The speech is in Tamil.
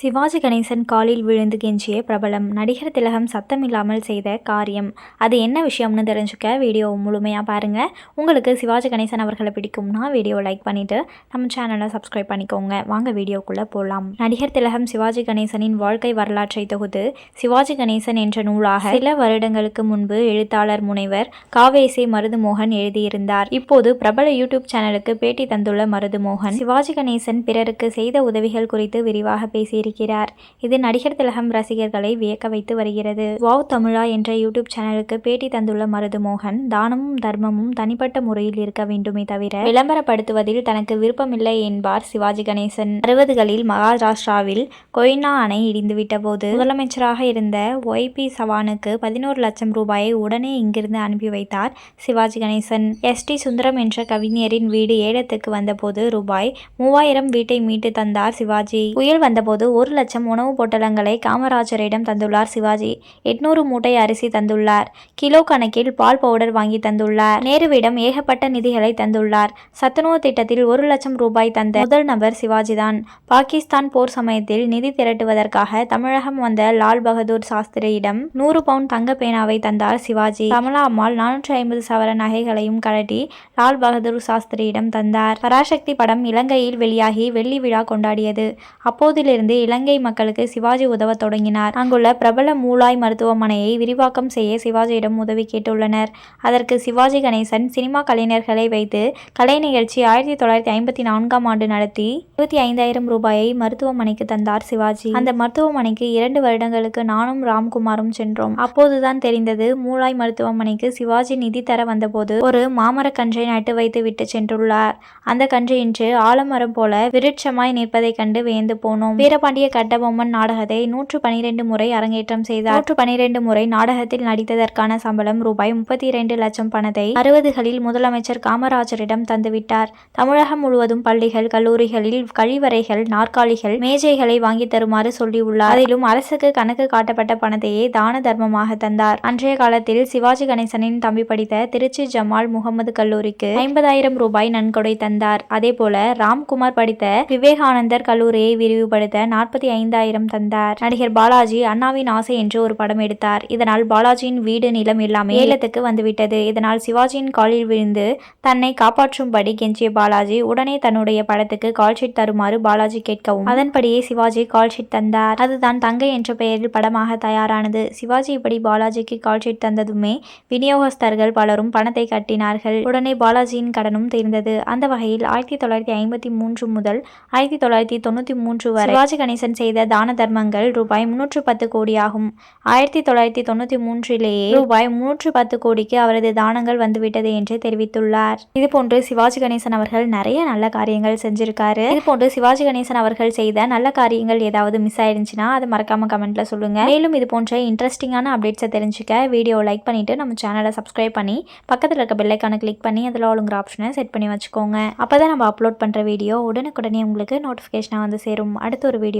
சிவாஜி கணேசன் காலில் விழுந்து கெஞ்சிய பிரபலம் நடிகர் திலகம் சத்தமில்லாமல் செய்த காரியம். அது என்ன விஷயம்னு தெரிஞ்சுக்க வீடியோ முழுமையாக பாருங்கள் உங்களுக்கு சிவாஜி கணேசன் அவர்களை பிடிக்கும்னா வீடியோ லைக் பண்ணிவிட்டு நம்ம சேனலை சப்ஸ்கிரைப் பண்ணிக்கோங்க. வாங்க வீடியோக்குள்ளே போகலாம் நடிகர் திலகம் சிவாஜி கணேசனின் வாழ்க்கை வரலாற்றை தொகுத்து சிவாஜி கணேசன் என்ற நூலாக சில வருடங்களுக்கு முன்பு எழுத்தாளர் முனைவர் காவேசே மருதுமோகன் எழுதியிருந்தார். இப்போது பிரபல யூடியூப் சேனலுக்கு பேட்டி தந்துள்ள மருதுமோகன் சிவாஜி கணேசன் பிறருக்கு செய்த உதவிகள் குறித்து விரிவாக பேசியிருக்கிறார். இருக்கிறார் இது நடிகர் திலகம் ரசிகர்களை வியக்க வைத்து வருகிறது. வாவ் தமிழா என்ற யூடியூப் சேனலுக்கு பேட்டி தந்துள்ள மருது மோகன் தானமும் தர்மமும் தனிப்பட்ட முறையில் இருக்க வேண்டுமே தவிர விளம்பரப்படுத்துவதில் தனக்கு விருப்பமில்லை என்பார் சிவாஜி கணேசன். அறுபதுகளில் மகாராஷ்டிராவில் கொய்னா அணை இடிந்துவிட்ட போது முதலமைச்சராக இருந்த ஒய் பி சவானுக்கு பதினோரு லட்சம் ரூபாயை உடனே இங்கிருந்து அனுப்பி வைத்தார் சிவாஜி கணேசன். எஸ் டி சுந்தரம் என்ற கவிஞரின் வீடு ஏலத்துக்கு வந்தபோது ரூபாய் மூவாயிரம் வீட்டை மீட்டு தந்தார் சிவாஜி. புயல் வந்தபோது ஒரு லட்சம் உணவு பொட்டலங்களை காமராஜரிடம் தந்துள்ளார் சிவாஜி. எட்நூறு மூட்டை அரிசி தந்துள்ளார். கிலோ கணக்கில் பால் பவுடர் வாங்கி தந்துள்ளார். நேருவிடம் ஏகப்பட்ட நிதிகளை தந்துள்ளார். சத்துணவு திட்டத்தில் ஒரு லட்சம் ரூபாய் தந்த முதல் நபர் சிவாஜிதான். பாகிஸ்தான் போர் சமயத்தில் நிதி திரட்டுவதற்காக தமிழகம் வந்த லால் பகதூர் சாஸ்திரியிடம் நூறு பவுண்ட் தங்க பேனாவை தந்தார் சிவாஜி. கமலா அம்மாள் நானூற்றி ஐம்பது சவர நகைகளையும் கழட்டி லால் பகதூர் சாஸ்திரியிடம் தந்தார். பராசக்தி படம் இலங்கையில் வெளியாகி வெள்ளி விழா கொண்டாடியது. அப்போதிலிருந்து இலங்கை மக்களுக்கு சிவாஜி உதவ தொடங்கினார். அங்குள்ள பிரபல மூலாய் மருத்துவமனையை விரிவாக்கம் செய்ய சிவாஜியிடம் உதவி கேட்டுள்ளனர். அதற்கு சிவாஜி கணேசன் சினிமா கலைஞர்களை வைத்து கலை நிகழ்ச்சி ஆயிரத்தி தொள்ளாயிரத்தி ஐம்பத்தி நான்காம் ஆண்டு நடத்தி இருபத்தி ஐந்தாயிரம் ரூபாயை மருத்துவமனைக்கு தந்தார் சிவாஜி. அந்த மருத்துவமனைக்கு இரண்டு வருடங்களுக்கு நானும் ராம்குமாரும் சென்றோம். அப்போதுதான் தெரிந்தது மூலாய் மருத்துவமனைக்கு சிவாஜி நிதி தர வந்தபோது ஒரு மாமர கன்றை நட்டு வைத்து விட்டு சென்றுள்ளார். அந்த கன்று இன்று ஆலமரம் போல விருட்சமாய் நிற்பதைக் கண்டு வியந்து போனோம். வீரபாண்டி ஆடிய கட்டபொம்மன் நாடகத்தை நூற்று பனிரெண்டு முறை அரங்கேற்றம் செய்தார். நூற்று பனிரெண்டு முறை நாடகத்தில் நடித்ததற்கான சம்பளம் ரூபாய் முப்பத்தி இரண்டு லட்சம் பணத்தை அறுபதுகளில் முதலமைச்சர் காமராஜரிடம் தந்துவிட்டார். தமிழகம் முழுவதும் பள்ளிகள் கல்லூரிகளில் கழிவறைகள் நாற்காலிகள் மேஜைகளை வாங்கி தருமாறு சொல்லியுள்ளார். அதிலும் அரசுக்கு கணக்கு காட்டப்பட்ட பணத்தையே தான தர்மமாக தந்தார். அன்றைய காலத்தில் சிவாஜி கணேசனின் தம்பி படித்த திருச்சி ஜமால் முகமது கல்லூரிக்கு ஐம்பதாயிரம் ரூபாய் நன்கொடை தந்தார். அதே போல ராம்குமார் படித்த விவேகானந்தர் கல்லூரியை விரிவுபடுத்த நாற்பத்தி ஐந்தாயிரம் தந்தார். நடிகர் பாலாஜி அண்ணாவின் ஆசை என்று ஒரு படம் எடுத்தார். இதனால் பாலாஜியின் வீடு நிலம் எல்லாமே ஏலத்துக்கு வந்துவிட்டது. இதனால் சிவாஜியின் காலில் விழுந்து தன்னை காப்பாற்றும்படி கெஞ்சிய பாலாஜி உடனே தன்னுடைய படத்துக்கு கால்ஷீட் தருமாறு பாலாஜி கேட்கவும் அதன்படியே சிவாஜி கால்ஷீட் தந்தார். அதுதான் தங்கை என்ற பெயரில் படமாக தயாரானது. சிவாஜி இப்படி பாலாஜிக்கு கால்ஷீட் தந்ததுமே விநியோகஸ்தர்கள் பலரும் பணத்தை கட்டினார்கள். உடனே பாலாஜியின் கடனும் தீர்ந்தது. அந்த வகையில் ஆயிரத்தி தொள்ளாயிரத்தி ஐம்பத்தி மூன்று முதல் ஆயிரத்தி தொள்ளாயிரத்தி தொண்ணூத்தி மூன்று வரை சிவாஜி கணேசன் செய்த தான தர்மங்கள் ரூபாய் முன்னூற்று பத்து கோடி ஆகும் ஆயிரத்தி தொள்ளாயிரத்தி தொண்ணூற்றி மூன்றிலேயே ரூபாய் முன்னூற்று பத்து கோடிக்கு அவரது தானங்கள் வந்துவிட்டது என்று தெரிவித்துள்ளார். இதுபோன்று சிவாஜி கணேசன் அவர்கள் நிறைய நல்ல காரியங்கள் செஞ்சிருக்காரு. இதுபோன்று சிவாஜி கணேசன் அவர்கள் செய்த நல்ல காரியங்கள் ஏதாவது மிஸ் ஆயிருந்துச்சுன்னா அதை மறக்காம கமெண்ட்ல சொல்லுங்க. மேலும் இது போன்ற இன்ட்ரெஸ்டிங்கான அப்டேட்ஸை தெரிஞ்சுக்க வீடியோ லைக் பண்ணிட்டு நம்ம சேனலை சப்ஸ்கிரைப் பண்ணி பக்கத்தில் இருக்க பெல்லைக்கான கிளிக் பண்ணி அதில் ஆளுங்கிற ஆப்ஷனை செட் பண்ணி வச்சுக்கோங்க. அப்போதான் நம்ம அப்லோட் பண்ணுற வீடியோ உடனுக்குடனே உங்களுக்கு நோட்டிஃபிகேஷனாக வந்து சேரும். அடுத்த ஒரு வீடியோ